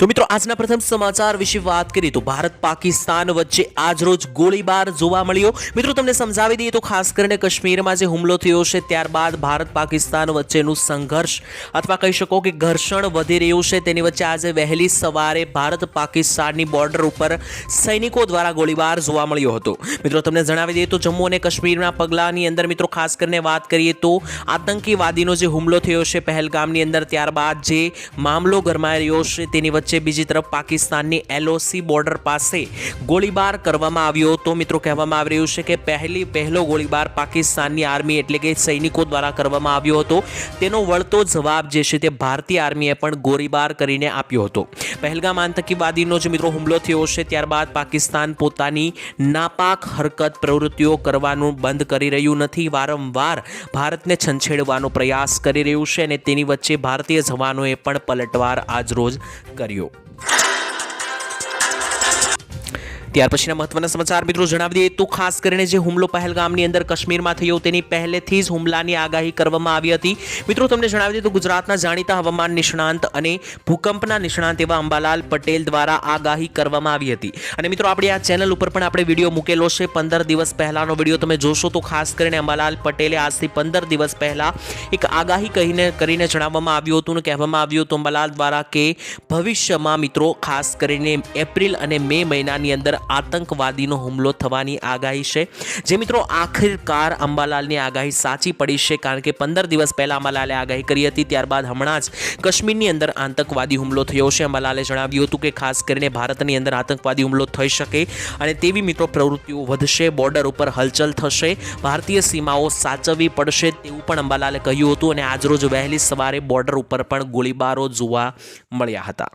તો મિત્રો, આજના પ્રથમ સમાચાર વિશે વાત કરીએ તો ભારત પાકિસ્તાન વચ્ચે આજરોજ ગોળીબાર જોવા મળ્યો. મિત્રો, તમને સમજાવી દઈએ તો ખાસ કરીને કાશ્મીરમાં જે હુમલો થયો છે, ત્યારબાદ ભારત પાકિસ્તાન વચ્ચેનું સંઘર્ષ અથવા કહી શકો કે ઘર્ષણ વધી રહ્યું છે, તેની વચ્ચે આજે વહેલી સવારે ભારત પાકિસ્તાનની બોર્ડર ઉપર સૈનિકો દ્વારા ગોળીબાર જોવા મળ્યો હતો. મિત્રો, તમને જણાવી દઈએ તો જમ્મુ અને કાશ્મીરના પગલાની અંદર મિત્રો, ખાસ કરીને વાત કરીએ તો આતંકીવાદીનો જે હુમલો થયો છે, પહેલગામની અંદર ત્યારબાદ જે મામલો ગરમાઈ રહ્યો છે, તેની વચ્ચે બીજી તરફ પાકિસ્તાનની એલઓસી બોર્ડર પાસે ગોળીબાર કરવામાં આવ્યો હતો. મિત્રો, કહેવામાં આવી રહ્યું છે કે પહેલી, પહેલો ગોળીબાર પાકિસ્તાનની આર્મી એટલે કે સૈનિકો દ્વારા કરવામાં આવ્યો હતો. તેનો વળતો જવાબ જે છે તે ભારતીય આર્મીએ પણ ગોળીબાર કરીને આપ્યો હતો. પહેલગામ આતંકીવાદીનો જે મિત્રો હુમલો થયો છે. ત્યારબાદ પાકિસ્તાન પોતાની નાપાક હરકત, પ્રવૃત્તિઓ કરવાનું બંધ કરી રહ્યું નથી. વારંવાર ભારતને છંછેડવાનો પ્રયાસ કરી રહ્યું છે અને તેની વચ્ચે ભારતીય જવાનોએ પણ પલટવાર આજરોજ કર્યો ત્યાર પછીના મહત્વના સમાચાર મિત્રો જણાવી દઈએ તો ખાસ કરીને જે હુમલો પહેલગામની અંદર કાશ્મીરમાં થયો તેની પહેલેથી જ હુમલાની આગાહી કરવામાં આવી હતી. મિત્રો તમને જણાવી દઈએ તો ગુજરાતના જાણીતા હવામાન નિષ્ણાંત અને ભૂકંપના નિષ્ણાંત એવા અંબાલાલ પટેલ દ્વારા આગાહી કરવામાં આવી હતી. અને મિત્રો આપણી આ ચેનલ ઉપર પણ આપણે વીડિયો મૂકેલો છે પંદર દિવસ પહેલાનો વીડિયો. તમે જોશો તો ખાસ કરીને અંબાલાલ પટેલે આજથી પંદર દિવસ પહેલાં એક આગાહી કહીને, કરીને જણાવવામાં આવ્યું હતું અને કહેવામાં આવ્યું હતું અંબાલાલ દ્વારા કે ભવિષ્યમાં મિત્રો ખાસ કરીને એપ્રિલ અને મે મહિનાની અંદર આતંકવાદીનો હુમલો થવાની આગાહી છે. જે મિત્રો આખરકાર અંબાલાલની આગાહી સાચી પડી છે કારણ કે પંદર દિવસ પહેલાં અંબાલાલે આગાહી કરી હતી. ત્યારબાદ હમણાં જ કાશ્મીરની અંદર આતંકવાદી હુમલો થયો છે. અંબાલાલે જણાવ્યું હતું કે ખાસ કરીને ભારતની અંદર આતંકવાદી હુમલો થઈ શકે અને તેવી મિત્રો પ્રવૃત્તિઓ વધશે બોર્ડર ઉપર હલચલ થશે, ભારતીય સીમાઓ સાચવવી પડશે તેવું પણ અંબાલાલે કહ્યું હતું અને આજરોજ વહેલી સવારે બોર્ડર ઉપર પણ ગોળીબારો જોવા મળ્યા હતા.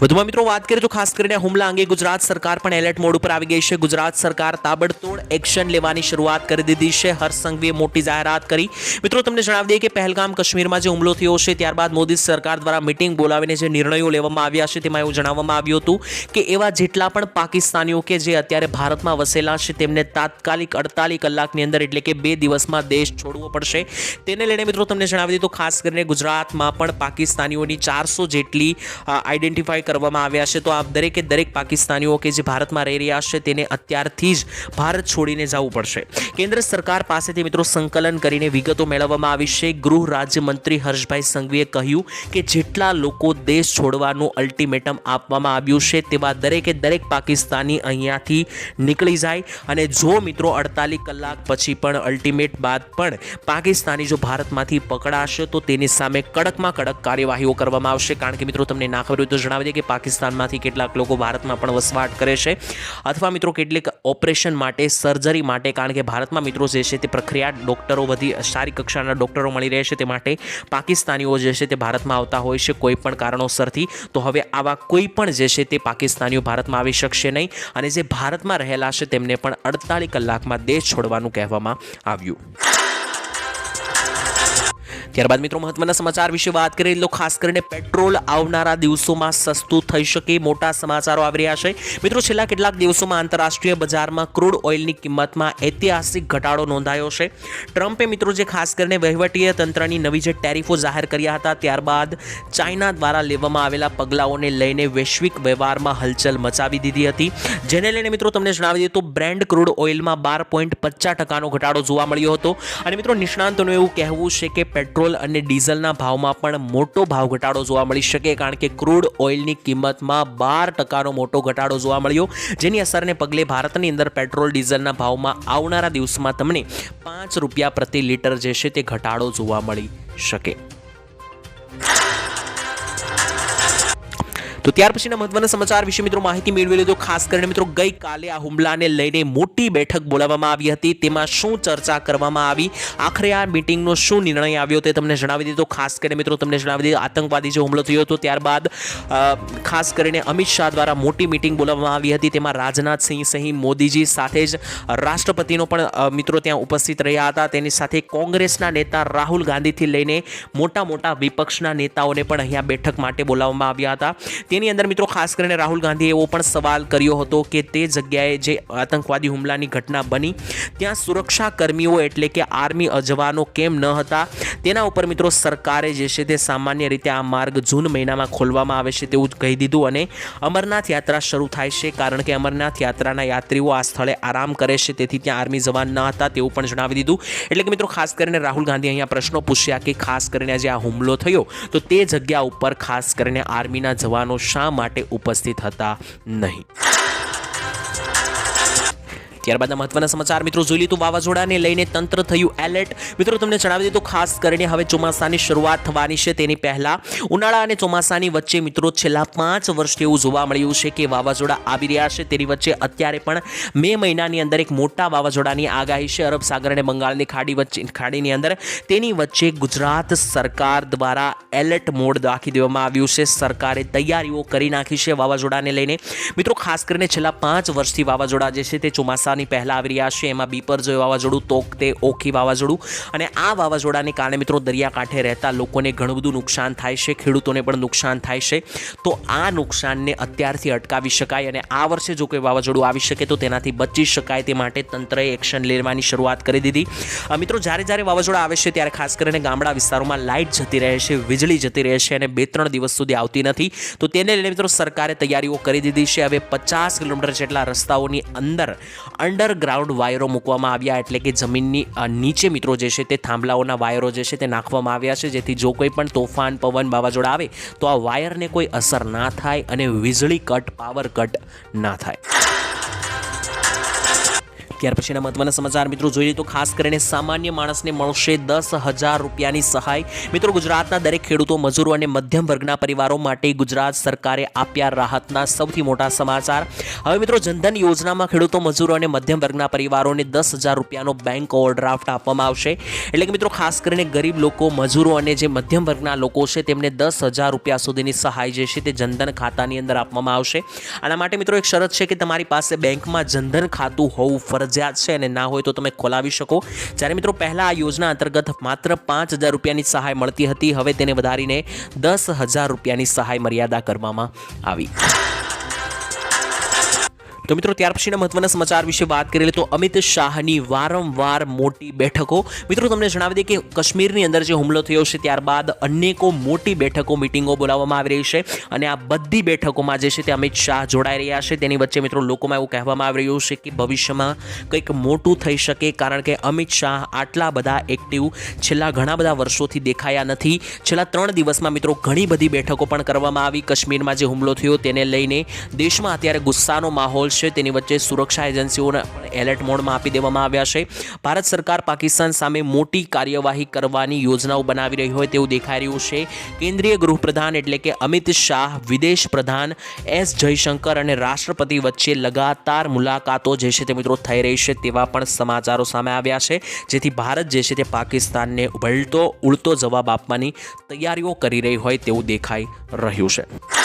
વધુમાં મિત્રો વાત કરીએ તો ખાસ કરીને હુમલા અંગે ગુજરાત સરકાર પણ એલર્ટ મોડ ઉપર આવી ગઈ છે. ગુજરાત સરકાર તાબડતોડ એક્શન લેવાની શરૂઆત કરી દીધી છે. હર્ષસંઘવીએ મોટી જાહેરાત કરી. મિત્રો, તમને જણાવી દઈએ કે પહેલગામ કાશ્મીરમાં જે હુમલો થયો છે, ત્યારબાદ મોદી સરકાર દ્વારા મિટિંગ બોલાવીને જે નિર્ણયો લેવામાં આવ્યા છે, તેમાં એવું જણાવવામાં આવ્યું હતું કે એવા જેટલા પણ પાકિસ્તાનીઓ કે જે અત્યારે ભારતમાં વસેલા છે, તેમને તાત્કાલિક અડતાલીસ કલાકની અંદર એટલે કે બે દિવસમાં દેશ છોડવો પડશે. તેને લઈને મિત્રો, તમને જણાવી દીધું ખાસ કરીને ગુજરાતમાં પણ પાકિસ્તાનીઓની ચારસો જેટલી આઈડેન્ટિફાઈ કરવામાં આવ્યા છે. તો આ દરેકે દરેક પાકિસ્તાનીઓ કે જે ભારતમાં રહી રહ્યા છે, તેને અત્યારથી જ ભારત છોડીને જવું પડશે. કેન્દ્ર સરકાર પાસેથી મિત્રો સંકલન કરીને વિગતો મેળવવામાં આવી છે. ગૃહ રાજ્યમંત્રી હર્ષભાઈ સંઘવીએ કહ્યું કે જેટલા લોકો દેશ છોડવાનું અલ્ટિમેટમ આપવામાં આવ્યું છે, તેવા દરેકે દરેક પાકિસ્તાની અહીંયાથી નીકળી જાય. અને જો મિત્રો અડતાલીસ કલાક પછી પણ અલ્ટિમેટ બાદ પણ પાકિસ્તાની જો ભારતમાંથી પકડાશે, તો તેની સામે કડકમાં કડક કાર્યવાહીઓ કરવામાં આવશે. કારણ કે મિત્રો તમને ના ખબર હોય તો જણાવી દે કે પાકિસ્તાનમાંથી કેટલાક લોકો ભારતમાં પણ વસવાટ કરે છે. અથવા મિત્રો કેટલીક ઓપરેશન માટે, સર્જરી માટે, કારણ કે ભારતમાં મિત્રો જે છે તે પ્રક્રિયા ડૉક્ટરો બધી સારી કક્ષાના ડૉક્ટરો મળી રહે છે તે માટે પાકિસ્તાનીઓ જે છે તે ભારતમાં આવતા હોય છે કોઈ પણ કારણોસરથી. તો હવે આવા કોઈ પણ જે છે તે પાકિસ્તાનીઓ ભારતમાં આવી શકશે નહીં અને જે ભારતમાં રહેલા છે તેમને પણ અડતાલીસ કલાકમાં દેશ છોડવાનું કહેવામાં આવ્યું. ત્યારબાદ મિત્રો મહત્વના સમાચાર વિશે વાત કરીએ તો ખાસ કરીને પેટ્રોલ આવનારા દિવસોમાં સસ્તું થઈ શકે મોટા સમાચારો આવી રહ્યા છે. મિત્રો છેલ્લા કેટલાક દિવસોમાં આંતરરાષ્ટ્રીય બજારમાં ક્રૂડ ઓઇલની કિંમતમાં ઐતિહાસિક ઘટાડો નોંધાયો છે. ટ્રમ્પે મિત્રો જે ખાસ કરીને વહીવટીય તંત્રની નવી જે ટેરિફો જાહેર કર્યા હતા ત્યારબાદ ચાઇના દ્વારા લેવામાં આવેલા પગલાઓને લઈને વૈશ્વિક વ્યવહારમાં હલચલ મચાવી દીધી હતી. જેને લઈને મિત્રો તમને જણાવી દઈએ તો બ્રેન્ડ ક્રૂડ ઓઇલમાં બાર પોઈન્ટ પચાસ ટકાનો ઘટાડો જોવા મળ્યો હતો. અને મિત્રો નિષ્ણાંતોનું એવું કહેવું છે કે પેટ્રોલ અને ડીઝલના ભાવમાં પણ મોટો ભાવ ઘટાડો જોવા મળી શકે, કારણ કે ક્રૂડ ઓઇલની કિંમતમાં બાર ટકાનો મોટો ઘટાડો જોવા મળ્યો. જેની અસરને પગલે ભારતની અંદર પેટ્રોલ ડીઝલના ભાવમાં આવનારા દિવસમાં તમને પાંચ રૂપિયા પ્રતિ લીટર જે છે તે ઘટાડો જોવા મળી શકે. તો ત્યાર પછીના મહત્વના સમાચાર વિશે મિત્રો માહિતી મેળવી લીધો ખાસ કરીને મિત્રો ગઈકાલે આ હુમલાને લઈને મોટી બેઠક બોલાવવામાં આવી હતી. તેમાં શું ચર્ચા કરવામાં આવી? આખરે આ મિટિંગનો શું નિર્ણય આવ્યો તે તમને જણાવી દીધો. ખાસ કરીને મિત્રો તમને જણાવી દીધું આતંકવાદી જે હુમલો થયો હતો ત્યારબાદ ખાસ કરીને અમિત શાહ દ્વારા મોટી મિટિંગ બોલાવવામાં આવી હતી. તેમાં રાજનાથસિંહ સહી મોદીજી સાથે જ રાષ્ટ્રપતિનો પણ મિત્રો ત્યાં ઉપસ્થિત રહ્યા હતા. તેની સાથે કોંગ્રેસના નેતા રાહુલ ગાંધીથી લઈને મોટા મોટા વિપક્ષના નેતાઓને પણ અહીંયા બેઠક માટે બોલાવવામાં આવ્યા હતા. તેની અંદર મિત્રો ખાસ કરીને રાહુલ ગાંધીએ એવો પણ સવાલ કર્યો હતો કે તે જગ્યાએ જે આતંકવાદી હુમલાની ઘટના બની, ત્યાં સુરક્ષા કર્મીઓ એટલે કે આર્મી જવાનો કેમ ન હતા, તેના ઉપર મિત્રો સરકારે જે છે તે સામાન્ય રીતે આ માર્ગ જૂન મહિનામાં ખોલવામાં આવે છે તેવું કહી દીધું અને અમરનાથ યાત્રા શરૂ થાય છે કારણ કે અમરનાથ યાત્રાના યાત્રીઓ આ સ્થળે આરામ કરે છે, તેથી ત્યાં આર્મી જવાન ન હતા તેવું પણ જણાવી દીધું. એટલે કે મિત્રો ખાસ કરીને રાહુલ ગાંધી અહીંયા પ્રશ્નો પૂછ્યા કે ખાસ કરીને આજે આ હુમલો થયો, તો તે જગ્યા ઉપર ખાસ કરીને આર્મીના જવાનો શા માટે ઉપસ્થિત હતા નહીં? ત્યારબાદના મહત્વના સમાચાર મિત્રો જોઈ લીધું વાવાઝોડાને લઈને તંત્ર થયું એલર્ટ. મિત્રો તમને જણાવી દીધું ખાસ કરીને હવે ચોમાસાની શરૂઆત થવાની છે તેની પહેલા. ઉનાળા અને ચોમાસાની વચ્ચે મિત્રો છેલ્લા પાંચ વર્ષથી એવું જોવા મળ્યું છે કે વાવાઝોડા આવી રહ્યા છે. તેની વચ્ચે અત્યારે પણ મે મહિનાની અંદર એક મોટા વાવાઝોડાની આગાહી છે. અરબ સાગર અને બંગાળની ખાડી વચ્ચે, ખાડીની અંદર. તેની વચ્ચે ગુજરાત સરકાર દ્વારા એલર્ટ મોડ રાખી દેવામાં આવ્યું છે. સરકારે તૈયારીઓ કરી નાખી છે વાવાઝોડાને લઈને. મિત્રો ખાસ કરીને છેલ્લા પાંચ વર્ષથી વાવાઝોડા જે છે તે ચોમાસાની પહેલાં આવી રહ્યા છે. એમાં બીપરજોય વાવાઝોડું તોકતે ઓખી વાવાઝોડું. અને આ વાવાઝોડાને કારણે મિત્રો દરિયાકાંઠે રહેતા લોકોને ઘણું બધું નુકસાન થાય છે. ખેડૂતોને પણ નુકસાન થાય છે. તો આ નુકસાનને અત્યારથી અટકાવી શકાય અને આ વર્ષે જો કોઈ વાવાઝોડું આવી શકે તો તેનાથી બચી શકાય તે માટે તંત્રએ એક્શન લેવાની શરૂઆત કરી દીધી. મિત્રો, જ્યારે જ્યારે વાવાઝોડા આવે છે ત્યારે ખાસ કરીને ગામડા વિસ્તારોમાં લાઇટ જતી રહે છે, વીજળી જતી રહે છે અને બે ત્રણ દિવસ સુધી આવતી નથી. તો તેને લઈને મિત્રો સરકારે તૈયારીઓ કરી દીધી છે. હવે પચાસ કિલોમીટર જેટલા રસ્તાઓની અંદર અંડરગ્રાઉન્ડ વાયરો મૂકવામાં આવ્યા એટલે કે જમીનની નીચે મિત્રો જે છે તે થાંભલાઓના વાયરો જે છે તે નાખવામાં આવ્યા છે. જેથી જો કોઈ પણ તોફાન, પવન, વાવાઝોડા આવે તો આ વાયરને કોઈ અસર ના થાય અને વીજળી કટ, પાવર કટ ના થાય. ત્યાર પછીના મહત્વના સમાચાર, મિત્રો જોઈએ તો ખાસ કરીને સામાન્ય માણસને મળશે દસ હજાર રૂપિયાની સહાય. મિત્રો ગુજરાતના દરેક ખેડૂતો, મજૂરો અને મધ્યમ વર્ગના પરિવારો માટે ગુજરાત સરકારે આપ્યા રાહતના સૌથી મોટા સમાચાર. હવે મિત્રો જનધન યોજનામાં ખેડૂતો, મજૂરો અને મધ્યમ વર્ગના પરિવારોને દસ હજાર રૂપિયાનો બેંક ઓવરડ્રાફ્ટ આપવામાં આવશે. એટલે કે મિત્રો ખાસ કરીને ગરીબ લોકો, મજૂરો અને જે મધ્યમ વર્ગના લોકો છે, તેમને દસ હજાર રૂપિયા સુધીની સહાય જે છે તે જનધન ખાતાની અંદર આપવામાં આવશે. આના માટે મિત્રો એક શરત છે કે તમારી પાસે બેંકમાં જનધન ખાતું હોવું ફરજિયાત છે અને ના હોય તો તમે ખોલાવી શકો. જ્યારે મિત્રો પહેલાં આ યોજના અંતર્ગત માત્ર પાંચ હજાર રૂપિયાની સહાય મળતી હતી, હવે તેને વધારીને દસ હજાર રૂપિયાની સહાય મર્યાદા કરવામાં આવી. તો મિત્રો, ત્યાર પછીના મહત્વના સમાચાર વિશે વાત કરીએ તો અમિત શાહની વારંવાર મોટી બેઠકો. મિત્રો, તમને જણાવી દઈએ કે કાશ્મીરની અંદર જે હુમલો થયો છે, ત્યારબાદ અનેકો મોટી બેઠકો, મિટિંગો બોલાવવામાં આવી રહી છે અને આ બધી બેઠકોમાં જે છે તે અમિત શાહ જોડાઈ રહ્યા છે. તેની વચ્ચે, મિત્રો, લોકોમાં એવું કહેવામાં આવી રહ્યું છે કે ભવિષ્યમાં કંઈક મોટું થઈ શકે કારણ કે અમિત શાહ આટલા બધા એક્ટિવ છેલ્લા ઘણા બધા વર્ષોથી દેખાયા નથી. છેલ્લા ત્રણ દિવસમાં, મિત્રો, ઘણી બધી બેઠકો પણ કરવામાં આવી. કાશ્મીરમાં જે હુમલો થયો, તેને લઈને દેશમાં અત્યારે ગુસ્સાનો માહોલ છે તેની વચ્ચે સુરક્ષા એજન્સીઓને એલર્ટ મોડમાં આપી દેવામાં આવ્યા છે. ભારત સરકાર પાકિસ્તાન સામે મોટી કાર્યવાહી કરવાની યોજનાઓ બનાવી રહી હોય તેવું દેખાઈ રહ્યું છે. કેન્દ્રીય ગૃહપ્રધાન એટલે કે અમિત શાહ, વિદેશ પ્રધાન એસ જયશંકર અને રાષ્ટ્રપતિ વચ્ચે લગાતાર મુલાકાતો જે છે તે મિત્રો થઈ રહી છે તેવા પણ સમાચારો સામે આવ્યા છે. જેથી ભારત જે છે તે પાકિસ્તાનને ઉભળતો ઉડતો જવાબ આપવાની તૈયારીઓ કરી રહી હોય તેવું દેખાઈ રહ્યું છે.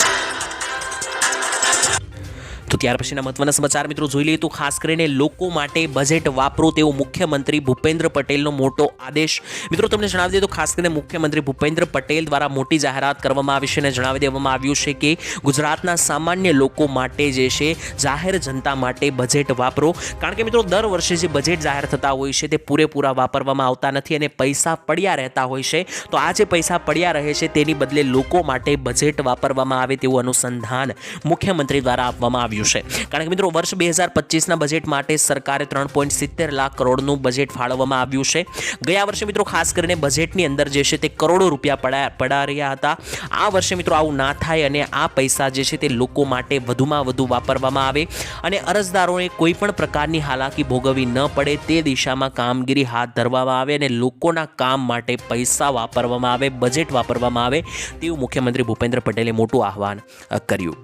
તો ત્યાર પછીના મહત્વના સમાચાર મિત્રો જોઈ લઈએ તો ખાસ કરીને લોકો માટે બજેટ વાપરો તેવો મુખ્યમંત્રી ભૂપેન્દ્ર પટેલનો મોટો આદેશ. મિત્રો તમને જણાવી દઈએ તો ખાસ કરીને મુખ્યમંત્રી ભૂપેન્દ્ર પટેલ દ્વારા મોટી જાહેરાત કરવામાં આવી છે અને જણાવી દેવામાં આવ્યું છે કે ગુજરાતના સામાન્ય લોકો માટે જે છે જાહેર જનતા માટે બજેટ વાપરો. કારણ કે મિત્રો દર વર્ષે જે બજેટ જાહેર થતા હોય છે તે પૂરેપૂરા વાપરવામાં આવતા નથી અને પૈસા પડ્યા રહેતા હોય છે. તો આ જે પૈસા પડ્યા રહે છે તેની બદલે લોકો માટે બજેટ વાપરવામાં આવે તેવું અનુસંધાન મુખ્યમંત્રી દ્વારા આપવામાં આવ્યું આવ્યું છે. કારણ કે મિત્રો, વર્ષ બે હજાર પચીસના બજેટ માટે સરકારે ત્રણ પોઈન્ટ સિત્તેર લાખ કરોડનું બજેટ ફાળવવામાં આવ્યું છે. ગયા વર્ષે મિત્રો, ખાસ કરીને બજેટની અંદર જે છે તે કરોડો રૂપિયા પડા પડા રહ્યા હતા. આ વર્ષે મિત્રો, આવું ના થાય અને આ પૈસા જે છે તે લોકો માટે વધુમાં વધુ વાપરવામાં આવે અને અરજદારોએ કોઈ પણ પ્રકારની હાલાકી ભોગવવી ન પડે તે દિશામાં કામગીરી હાથ ધરવામાં આવે અને લોકોના કામ માટે પૈસા વાપરવામાં આવે બજેટ વાપરવામાં આવે તેવું મુખ્યમંત્રી ભૂપેન્દ્ર પટેલે મોટું આહવાન કર્યું.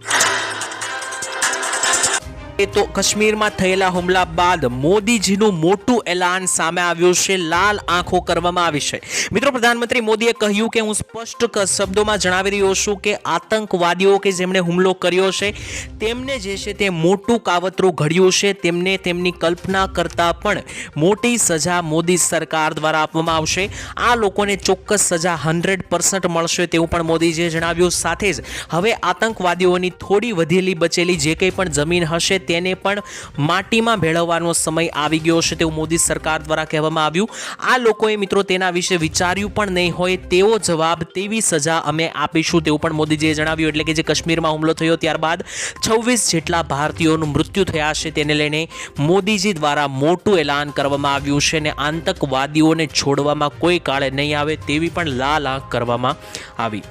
તો કાશ્મીરમાં થયેલા હુમલા બાદ મોદીજીનું મોટું એલાન સામે આવ્યું છે. લાલ આંખો કરવામાં આવી છે. મિત્રો, પ્રધાનમંત્રી મોદીએ કહ્યું કે હું સ્પષ્ટ શબ્દોમાં જણાવી રહ્યો છું કે આતંકવાદીઓ કે જેમણે હુમલો કર્યો છે, તેમને જે છે તે મોટું કાવતરું ઘડ્યું છે. તેમને તેમની કલ્પના કરતાં પણ મોટી સજા મોદી સરકાર દ્વારા આપવામાં આવશે. આ લોકોને ચોક્કસ સજા હંડ્રેડ પર્સન્ટ મળશે તેવું પણ મોદીજીએ જણાવ્યું. સાથે જ હવે આતંકવાદીઓની થોડી વધેલી બચેલી જે કંઈ પણ જમીન હશે તેને પણ માટીમાં ભેળવવાનો સમય આવી ગયો છે તેવું મોદી સરકાર દ્વારા કહેવામાં આવ્યું. આ લોકોએ મિત્રો તેના વિશે વિચાર્યું પણ નહીં હોય તેવો જવાબ તેવી સજા અમે આપીશું તેવું પણ મોદીજીએ જણાવ્યું. એટલે કે જે કાશ્મીરમાં હુમલો થયો ત્યારબાદ છવ્વીસ જેટલા ભારતીયોનું મૃત્યુ થયા છે તેને લઈને મોદીજી દ્વારા મોટું એલાન કરવામાં આવ્યું છે અને આતંકવાદીઓને છોડવામાં કોઈ કાળે નહીં આવે તેવી પણ લાલ આંખ કરવામાં આવી.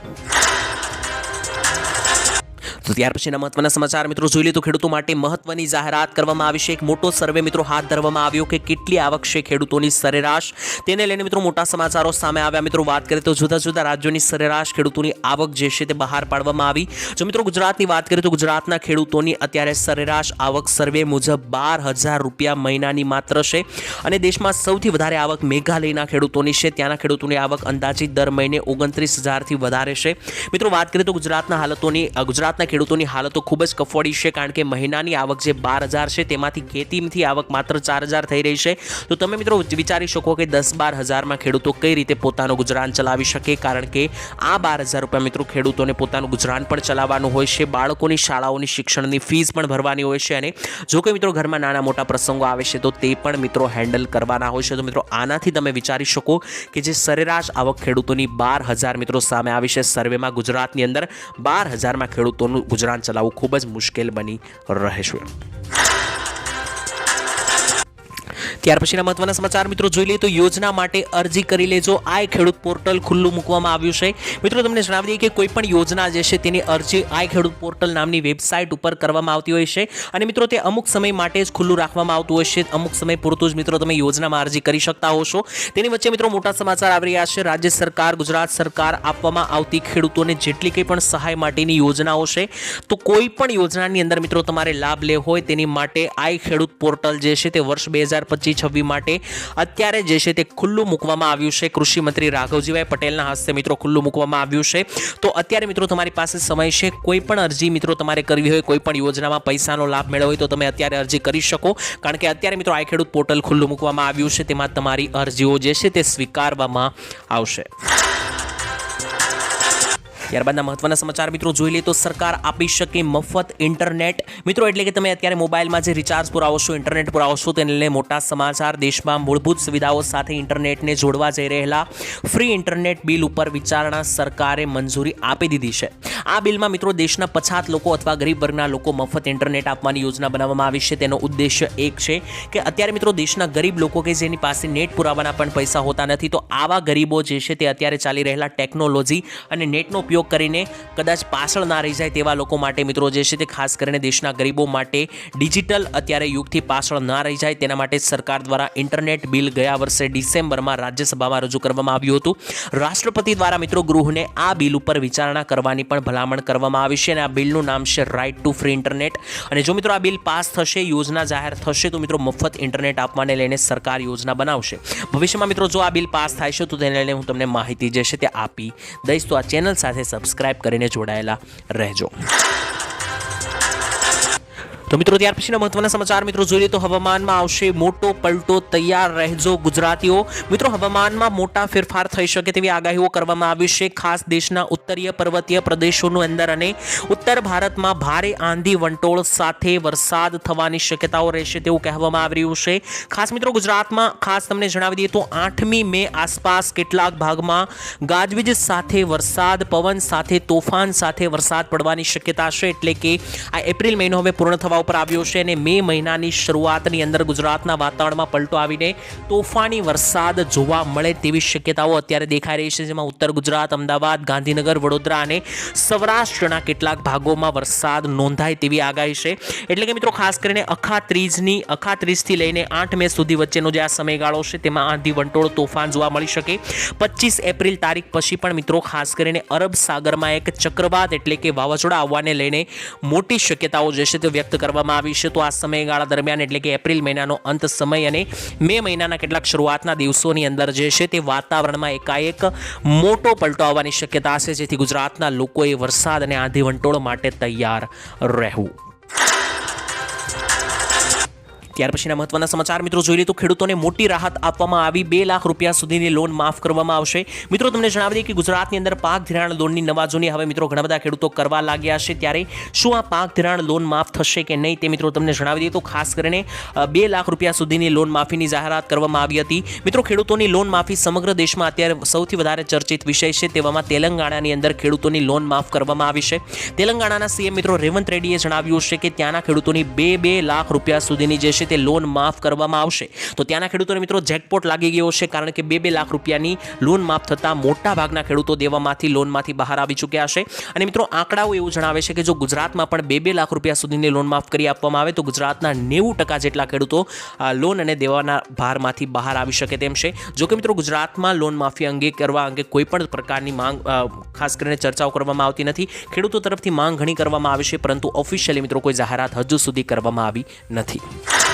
તો ત્યાર પછીના મહત્વના સમાચાર, મિત્રો, જોઈ લે તો ખેડૂતો માટે મહત્વની જાહેરાત કરવામાં આવી છે. એક મોટો સર્વે, મિત્રો, હાથ ધરવામાં આવ્યો કે કેટલી આવક છે ખેડૂતોની સરેરાશ. તેને લઈને, મિત્રો, મોટા સમાચારો સામે આવ્યા. મિત્રો, વાત કરીએ તો જુદા જુદા રાજ્યોની સરેરાશ ખેડૂતોની આવક જે છે તે બહાર પાડવામાં આવી. જો, મિત્રો, ગુજરાતની વાત કરીએ તો ગુજરાતના ખેડૂતોની અત્યારે સરેરાશ આવક સર્વે મુજબ બાર હજાર રૂપિયા મહિનાની માત્ર છે. અને દેશમાં સૌથી વધારે આવક મેઘાલયના ખેડૂતોની છે. ત્યાંના ખેડૂતોની આવક અંદાજિત દર મહિને ઓગણત્રીસ હજારથી વધારે છે. મિત્રો, વાત કરીએ તો ગુજરાતના હાલતોની, ગુજરાતના ખેડૂતોની હાલતો ખૂબ જ કફોડી છે, કારણ કે મહિનાની આવક જે બાર હજાર છે, તેમાંથી ખેતીમાંથી આવક માત્ર ચાર હજાર થઈ રહી છે. તો તમે મિત્રો વિચારી શકો કે દસ બાર હજારમાં ખેડૂતો કઈ રીતે પોતાનું ગુજરાન ચલાવી શકે, કારણ કે આ બાર હજાર રૂપિયા મિત્રો ખેડૂતોને પોતાનું ગુજરાન પણ ચલાવવાનું હોય છે, બાળકોની શાળાઓની શિક્ષણની ફીસ પણ ભરવાની હોય છે અને જો કે મિત્રો ઘરમાં નાના મોટા પ્રસંગો આવે છે, તો તે પણ મિત્રો હેન્ડલ કરવાના હોય છે. તો મિત્રો આનાથી તમે વિચારી શકો કે જે સરેરાશ આવક ખેડૂતોની બાર હજાર મિત્રો સામે આવી છે, સર્વેમાં ગુજરાતની અંદર બાર હજારમાં ખેડૂતોનું ગુજરાન ચલાવવું ખૂબ જ મુશ્કેલ બની રહે ત્યાર પછીના મહત્વના સમાચાર મિત્રો જોઈ લઈએ તો યોજના માટે અરજી કરી લેજો. આ ખેડૂત પોર્ટલ ખુલ્લું મૂકવામાં આવ્યું છે. મિત્રો તમને જણાવી દઈએ કે કોઈ પણ યોજના જે છે તેની અરજી આ ખેડૂત પોર્ટલ નામની વેબસાઇટ ઉપર કરવામાં આવતી હોય છે. અને મિત્રો તે અમુક સમય માટે જ ખુલ્લું રાખવામાં આવતું હોય છે. અમુક સમય પૂરતું જ મિત્રો તમે યોજનામાં અરજી કરી શકતા હો છો. તેની વચ્ચે મિત્રો મોટા સમાચાર આવી રહ્યા છે. રાજ્ય સરકાર, ગુજરાત સરકાર આપવામાં આવતી ખેડૂતોને જેટલી કંઈ પણ સહાય માટેની યોજનાઓ છે, તો કોઈ પણ યોજનાની અંદર મિત્રો તમારે લાભ લેવો હોય તેની માટે આ ખેડૂત પોર્ટલ જે છે તે વર્ષ બે હજાર પચીસ છવ્વીસ માટે અત્યારે જે છે તે ખુલ્લું મૂકવામાં આવ્યું છે. કૃષિ મંત્રી રાઘવજીભાઈ પટેલના હસ્તે મિત્રો ખુલ્લું મૂકવામાં આવ્યું છે. તો અત્યારે મિત્રો તમારી પાસે સમય છે. કોઈ પણ અરજી મિત્રો તમારે કરવી હોય, કોઈ પણ યોજનામાં પૈસાનો લાભ મેળવ્યો હોય તો તમે અત્યારે અરજી કરી શકો. કારણ કે અત્યારે મિત્રો આ ખેડૂત પોર્ટલ ખુલ્લું મૂકવામાં આવ્યું છે. તેમાં તમારી અરજીઓ જે છે તે સ્વીકારવામાં આવશે. ત્યારબાદના મહત્વના સમાચાર મિત્રો જોઈ લઈએ તો સરકાર આપી શકે મફત ઇન્ટરનેટ. મિત્રો, એટલે કે તમે અત્યારે મોબાઈલમાં જે રિચાર્જ પુરાવો છો, ઇન્ટરનેટ પુરાવો છો, તેને મોટા સમાચાર. દેશમાં મૂળભૂત સુવિધાઓ સાથે ઇન્ટરનેટને જોડવા જઈ રહેલા ફ્રી ઇન્ટરનેટ બિલ ઉપર વિચારણા સરકારે મંજૂરી આપી દીધી છે. આ બિલમાં મિત્રો દેશના પછાત લોકો અથવા ગરીબ વર્ગના લોકો મફત ઇન્ટરનેટ આપવાની યોજના બનાવવામાં આવી છે. તેનો ઉદ્દેશ્ય એક છે કે અત્યારે મિત્રો દેશના ગરીબ લોકો કે જેની પાસે નેટ પુરાવાના પણ પૈસા હોતા નથી, તો આવા ગરીબો જે છે તે અત્યારે ચાલી રહેલા ટેકનોલોજી અને નેટનો ઉપયોગ કરીને કદાચ પાછળ ના રહી જાય તેવા લોકો માટે મિત્રો જે છે તે ખાસ કરીને દેશના ગરીબો માટે ડિજિટલ અત્યારે યુગથી પાછળ ના રહી જાય તેના માટે સરકાર દ્વારા ઇન્ટરનેટ બિલ ગયા વર્ષે ડિસેમ્બરમાં રાજ્યસભામાં રજૂ કરવામાં આવ્યું હતું. રાષ્ટ્રપતિ દ્વારા મિત્રો ગૃહને આ બિલ ઉપર વિચારણા કરવાની પણ ભલામણ કરવામાં આવી છે અને આ બિલનું નામ છે રાઇટ ટુ ફ્રી ઇન્ટરનેટ અને જો મિત્રો આ બિલ પાસ થશે, યોજના જાહેર થશે, તો મિત્રો મફત ઇન્ટરનેટ આપવાને લઈને સરકાર યોજના બનાવશે. ભવિષ્યમાં મિત્રો જો આ બિલ પાસ થાય છે, તો તેને લઈને હું તમને માહિતી જે છે તે આપી દઈશ. તો આ ચેનલ સાથે સબસ્ક્રાઇબ કરીને જોડાયેલા રહેજો. તો મિત્રો ત્યાર પછીના મહત્વના સમાચાર મિત્રો જોઈએ તો હવામાનમાં આવશે મોટો પલટો, તૈયાર રહેજો ગુજરાતીઓ. મિત્રો હવામાનમાં મોટા ફેરફાર થઈ શકે તેવી આગાહીઓ કરવામાં આવી છે. ખાસ દેશના ઉત્તરીય પર્વતીય પ્રદેશોનું અંદર અને ઉત્તર ભારતમાં ભારે આંધી વંટોળ સાથે વરસાદ થવાની શક્યતાઓ રહેશે તેવું કહેવામાં આવી રહ્યું છે. ખાસ મિત્રો ગુજરાતમાં, ખાસ તમને જણાવી દઈએ તો આઠમી મે આસપાસ કેટલાક ભાગમાં ગાજવીજ સાથે વરસાદ, પવન સાથે, તોફાન સાથે વરસાદ પડવાની શક્યતા છે. એટલે કે આ એપ્રિલ મહિનો હવે પૂર્ણ થવા ટકા પર આવ્યો છે અને મે મહિનાની શરૂઆતની અંદર ગુજરાતના વાતાવરણમાં પલટો આવીને તોફાની વરસાદ જોવા મળે તેવી શક્યતાઓ અત્યારે દેખાઈ રહી છે, જેમાં ઉત્તર ગુજરાત, અમદાવાદ, ગાંધીનગર, વડોદરા અને સૌરાષ્ટ્રના કેટલાક ભાગોમાં વરસાદ નોંધાય તેવી આગાહી છે. એટલે કે મિત્રો, ખાસ કરીને અખા ત્રીજની અખા ત્રીજથી લઈને આઠ મે સુધી વચ્ચેનો જે આ સમયગાળો છે, તેમાં આંધી વંટોળ તોફાન જોવા મળી શકે. પચીસ એપ્રિલ તારીખ પછી પણ મિત્રો, ખાસ કરીને અરબ સાગરમાં એક ચક્રવાત એટલે કે વાવાઝોડા આવવાને લઈને મોટી શક્યતાઓ જે છે તે વ્યક્ત કરવામાં આવી છે. તો આ સમયગાળા દરમિયાન એટલે કે એપ્રિલ મહિનાનો અંત સમય અને મે મહિનાના કેટલાક શરૂઆતના દિવસોની અંદર જે છે તે વાતાવરણમાં એકાએક મોટો પલટો આવવાની શક્યતા છે. જેથી ગુજરાતના લોકોએ વરસાદ અને આંધી વંટોળ માટે તૈયાર રહેવું. ત્યાર પછીના મહત્વના સમાચાર. મિત્રો, જોઈ લઈએ તો ખેડૂતોને મોટી રાહત આપવામાં આવી. બે લાખ રૂપિયા સુધીની લોન માફ કરવામાં આવશે. મિત્રો, તમને જણાવી દઈએ કે ગુજરાતની અંદર પાક ધિરાણ લોનની નવાજોની હવે મિત્રો ઘણા બધા ખેડૂતો કરવા લાગ્યા છે. ત્યારે શું આ પાક ધિરાણ લોન માફ થશે કે નહીં તે મિત્રો તમને જણાવી દઈએ તો ખાસ કરીને બે લાખ રૂપિયા સુધીની લોન માફીની જાહેરાત કરવામાં આવી હતી. મિત્રો, ખેડૂતોની લોન માફી સમગ્ર દેશમાં અત્યારે સૌથી વધારે ચર્ચિત વિષય છે. તેવામાં તેલંગાણાની અંદર ખેડૂતોની લોન માફ કરવામાં આવી છે. તેલંગાણાના સીએમ મિત્રો રેવંત રેડ્ડીએ જણાવ્યું છે કે ત્યાંના ખેડૂતોની બે બે લાખ રૂપિયા સુધીની જે છે તે લોન માફ કરવામાં આવશે. તો ત્યાંના ખેડૂતોને મિત્રો જેકપોટ લાગી ગયો છે કારણ કે બે બે લાખ રૂપિયાની લોન માફ થતાં મોટા ભાગના ખેડૂતો દેવામાંથી લોનમાંથી બહાર આવી ચૂક્યા છે. અને મિત્રો આંકડાઓ એવું જણાવે છે કે જો ગુજરાતમાં પણ બે બે લાખ રૂપિયા સુધીની લોન માફ કરી આપવામાં આવે તો ગુજરાતના નેવું ટકા જેટલા ખેડૂતો લોન અને દેવાના ભારમાંથી બહાર આવી શકે તેમ છે. જો કે મિત્રો ગુજરાતમાં લોન માફી અંગે કરવા અંગે કોઈપણ પ્રકારની માંગ ખાસ કરીને ચર્ચાઓ કરવામાં આવતી નથી. ખેડૂતો તરફથી માંગ ઘણી કરવામાં આવે છે, પરંતુ ઓફિશિયલી મિત્રો કોઈ જાહેરાત હજુ સુધી કરવામાં આવી નથી.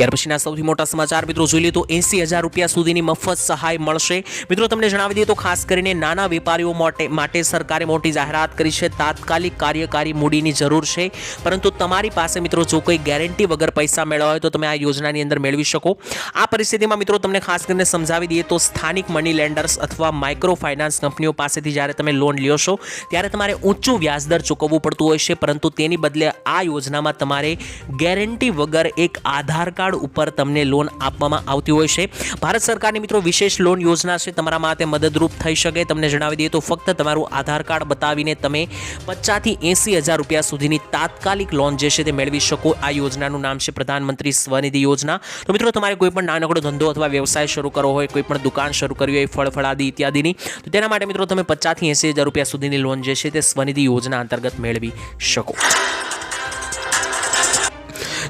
ત્યાર પછીના સૌથી મોટા સમાચાર, મિત્રો જોઈ લે તો એસી હજાર રૂપિયા સુધીની મફત સહાય મળશે. મિત્રો તમને જણાવી દઈએ તો ખાસ કરીને નાના વેપારીઓ માટે માટે સરકારે મોટી જાહેરાત કરી છે. તાત્કાલિક કાર્યકારી મૂડીની જરૂર છે. પરંતુ તમારી પાસે, મિત્રો, જો કોઈ ગેરંટી વગર પૈસા મેળવવા હોય તો તમે આ યોજનાની અંદર મેળવી શકો. આ પરિસ્થિતિમાં, મિત્રો, તમને ખાસ કરીને સમજાવી દઈએ તો સ્થાનિક મની લેન્ડર્સ અથવા માઇક્રો ફાઇનાન્સ કંપનીઓ પાસેથી જ્યારે તમે લોન લ્યો છો, ત્યારે તમારે ઊંચું વ્યાજદર ચૂકવવું પડતું હોય છે. પરંતુ તેની બદલે આ યોજનામાં તમારે ગેરંટી વગર એક આધાર કાર્ડ ઉપર તમને લોન આપવામાં આવતી હોય છે. ભારત સરકારની મિત્રો વિશેષ લોન યોજના છે. તમારા માટે મદદરૂપ થઈ શકે તમને જણાવી દઈએ તો ફક્ત તમારું આધાર કાર્ડ બતાવીને તમે પચાસથી એંસી હજાર રૂપિયા સુધીની તાત્કાલિક લોન જે છે તે મેળવી શકો. આ યોજનાનું નામ છે પ્રધાનમંત્રી સ્વનિધિ યોજના. તો મિત્રો, તમારે કોઈ પણ નાનકડો ધંધો અથવા વ્યવસાય શરૂ કરવો હોય, કોઈ પણ દુકાન શરૂ કરવી હોય ફળ ફળાદી ઇત્યાદિની, તો તેના માટે મિત્રો તમે પચાસથી એંસી હજાર રૂપિયા સુધીની લોન જે છે તે સ્વનિધિ યોજના અંતર્ગત મેળવી શકો.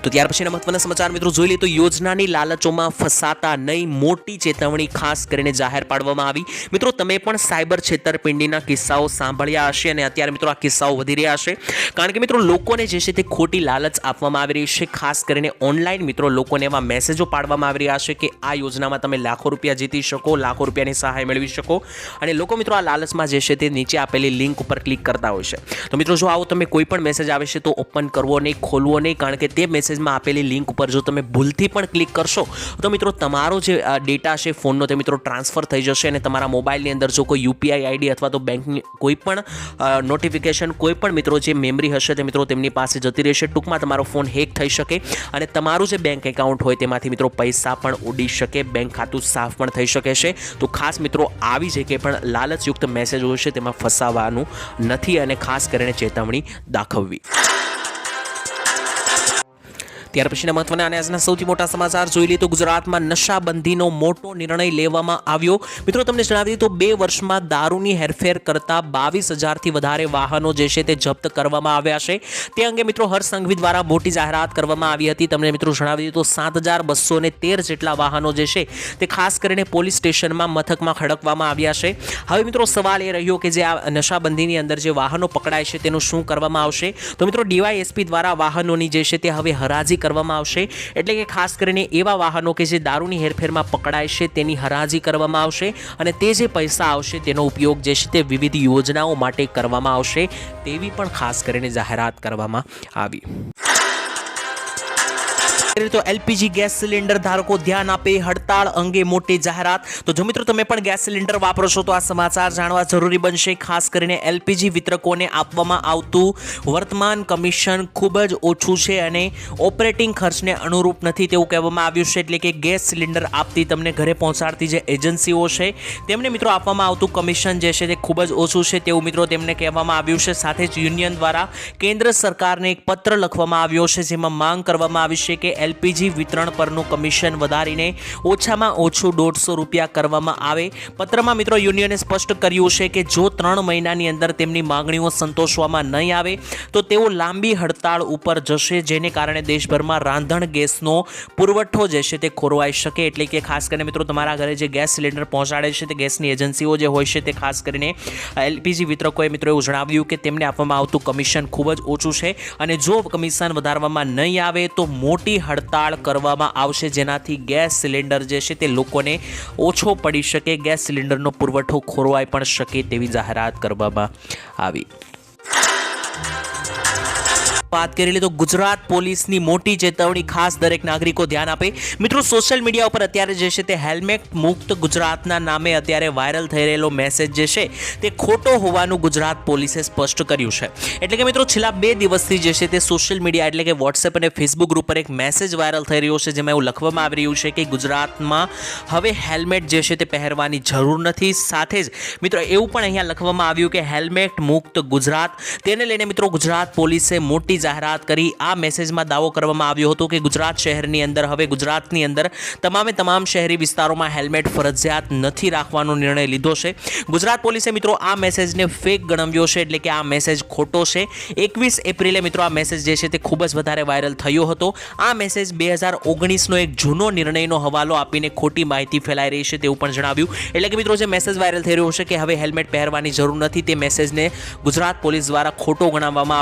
તો ત્યાર પછીના મહત્વના સમાચાર મિત્રો જોઈ લઈએ તો યોજનાની લાલચોમાં ફસાતા નહીં, મોટી ચેતવણી ખાસ કરીને જાહેર પાડવામાં આવી. મિત્રો, તમે પણ સાયબર છેતરપિંડીના કિસ્સાઓ સાંભળ્યા હશે અને અત્યારે મિત્રો આ કિસ્સાઓ વધી રહ્યા છે. કારણ કે મિત્રો, લોકોને જે છે તે ખોટી લાલચ આપવામાં આવી રહી છે, ખાસ કરીને ઓનલાઈન મિત્રો લોકોને એવા મેસેજો પાડવામાં આવી રહ્યા છે કે આ યોજનામાં તમે લાખો રૂપિયા જીતી શકો, લાખો રૂપિયાની સહાય મેળવી શકો અને લોકો મિત્રો આ લાલચમાં જે છે તે નીચે આપેલી લિંક ઉપર ક્લિક કરતા હોય છે. તો મિત્રો, જો આવો તમે કોઈ પણ મેસેજ આવે છે તો ઓપન કરવો નહીં, ખોલવો નહીં, કારણ કે તે મેસેજમાં આપેલી લિંક ઉપર જો તમે ભૂલથી પણ ક્લિક કરશો, તો મિત્રો તમારો જે ડેટા છે ફોનનો તે મિત્રો ટ્રાન્સફર થઈ જશે અને તમારા મોબાઈલની અંદર જો કોઈ યુપીઆઈ આઈડી અથવા તો બેંકની કોઈ પણ નોટિફિકેશન કોઈ પણ મિત્રો જે મેમરી હશે તે મિત્રો તેમની પાસે જતી રહેશે. ટૂંકમાં તમારો ફોન હેક થઈ શકે અને તમારું જે બેંક એકાઉન્ટ હોય તેમાંથી મિત્રો પૈસા પણ ઉડી શકે બેંક ખાતું સાફ પણ થઈ શકે છે. તો ખાસ મિત્રો આવી જે કંઈ પણ લાલચયુક્ત મેસેજ હોય છે તેમાં ફસાવાનું નથી અને ખાસ કરીને ચેતવણી દાખવવી. ત્યાર પછીના મહત્વના અને આજના સૌથી મોટા સમાચાર જોઈ લઈએ તો ગુજરાતમાં નશાબંધીનો મોટો નિર્ણય લેવામાં આવ્યો. મિત્રો, તમને જણાવી તો બે વર્ષમાં દારૂની હેરફેર કરતા બાવીસ હજારથી વધારે વાહનો જે છે તે જપ્ત કરવામાં આવ્યા છે. તે અંગે મિત્રો હર્ષ સંઘવી દ્વારા મોટી જાહેરાત કરવામાં આવી હતી. તમને મિત્રો જણાવી દઈએ તો સાત હજાર બસો તેર જેટલા વાહનો જે છે તે ખાસ કરીને પોલીસ સ્ટેશનમાં મથકમાં ખડકવામાં આવ્યા છે. હવે મિત્રો, સવાલ એ રહ્યો કે જે આ નશાબંધીની અંદર જે વાહનો પકડાય છે તેનું શું કરવામાં આવશે? તો મિત્રો, ડીવાયએસપી દ્વારા વાહનોની જે છે તે હવે હરાજી કરવામાં આવશે. એટલે કે ખાસ કરીને એવા વાહનો કે જે દારૂની હેરફેરમાં પકડાય છે, તેની હરાજી કરવામાં આવશે અને તે જે પૈસા આવશે તેનો ઉપયોગ જે છે તે વિવિધ યોજનાઓ માટે કરવામાં આવશે, તેવી પણ ખાસ કરીને જાહેરાત કરવામાં આવી. તો એલપીજી ગેસ સિલિન્ડર ધારકો ધ્યાન આપે, હડતાળ અંગે મોટી જાહેરાત. તો જો મિત્રો તમે પણ ગેસ સિલિન્ડર વાપરો છો, તો આ સમાચાર જાણવા જરૂરી બનશે. ખાસ કરીને એલપીજી વિતરકોને આપવામાં આવતું વર્તમાન કમિશન ખૂબ જ ઓછું છે અને ઓપરેટિંગ ખર્ચને અનુરૂપ નથી તેવું કહેવામાં આવ્યું છે. એટલે કે ગેસ સિલિન્ડર આપતી તમને ઘરે પહોંચાડતી જે એજન્સીઓ છે, તેમને મિત્રો આપવામાં આવતું કમિશન જે છે તે ખૂબ જ ઓછું છે તેવું મિત્રો તેમને કહેવામાં આવ્યું છે. સાથે જ યુનિયન દ્વારા કેન્દ્ર સરકારને એક પત્ર લખવામાં આવ્યો છે, જેમાં માંગ કરવામાં આવી છે કે એલપીજી વિતરણ પરનું કમિશન વધારીને ઓછામાં ઓછું દોઢસો રૂપિયા કરવામાં આવે. પત્રમાં મિત્રો યુનિયને સ્પષ્ટ કર્યું છે કે જો ત્રણ મહિનાની અંદર તેમની માંગણીઓ સંતોષવામાં નહીં આવે, તો તેઓ લાંબી હડતાળ ઉપર જશે, જેને કારણે દેશભરમાં રાંધણ ગેસનો પુરવઠો જે છે તે ખોરવાઈ શકે. એટલે કે ખાસ કરીને મિત્રો તમારા ઘરે જે ગેસ સિલિન્ડર પહોંચાડે છે તે ગેસની એજન્સીઓ જે હોય છે તે ખાસ કરીને એલપીજી વિતરકોએ મિત્રો એવું જણાવ્યું કે તેમને આપવામાં આવતું કમિશન ખૂબ જ ઓછું છે અને જો કમિશન વધારવામાં નહીં આવે, તો મોટી હડતાળ કરવામાં આવશે. જેનાથી ગેસ સિલિન્ડર જે છે તે લોકોને ઓછો પડી શકે. ગેસ સિલિન્ડરનો પુરવઠો ખોરવાઈ પણ શકે તેવી જાહેરાત કરવામાં આવી. વાત કરી લે તો ગુજરાત પોલીસની મોટી ચેતવણી, ખાસ દરેક નાગરિકો ધ્યાન આપે. મિત્રો સોશિયલ મીડિયા ઉપર અત્યારે જે છે તે હેલ્મેટ મુક્ત ગુજરાતના નામે અત્યારે વાયરલ થઈ રહેલો મેસેજ જે છે તે ખોટો હોવાનું ગુજરાત પોલીસે સ્પષ્ટ કર્યું છે. એટલે કે મિત્રો, છેલ્લા બે દિવસથી જે છે તે સોશિયલ મીડિયા એટલે કે વોટ્સએપ અને ફેસબુક ઉપર એક મેસેજ વાયરલ થઈ રહ્યો છે, જેમાં એવું લખવામાં આવી રહ્યું છે કે ગુજરાતમાં હવે હેલ્મેટ જે છે તે પહેરવાની જરૂર નથી. સાથે જ મિત્રો, એવું પણ અહીંયા લખવામાં આવ્યું કે હેલ્મેટ મુક્ત ગુજરાત. તેને લઈને મિત્રો, ગુજરાત પોલીસે મોટી જાહેરાત કરી. આ મેસેજમાં દાવો કરવામાં આવ્યો હતો કે ગુજરાત શહેરની અંદર, હવે ગુજરાતની અંદર તમામે તમામ શહેરી વિસ્તારોમાં હેલ્મેટ ફરજિયાત નથી રાખવાનો નિર્ણય લીધો છે. ગુજરાત પોલીસે મિત્રો આ મેસેજને ફેક ગણવ્યો છે, એટલે કે આ મેસેજ ખોટો છે. એકવીસ એપ્રિલે મિત્રો આ મેસેજ જે છે તે ખૂબ જ વધારે વાયરલ થયો હતો. આ મેસેજ બે હજાર ઓગણીસનો એક જૂનો નિર્ણયનો હવાલો આપીને ખોટી માહિતી ફેલાઈ રહી છે તેવું પણ જણાવ્યું. એટલે કે મિત્રો જે મેસેજ વાયરલ થઈ રહ્યો છે કે હવે હેલ્મેટ પહેરવાની જરૂર નથી, તે મેસેજને ગુજરાત પોલીસ દ્વારા ખોટો ગણાવવામાં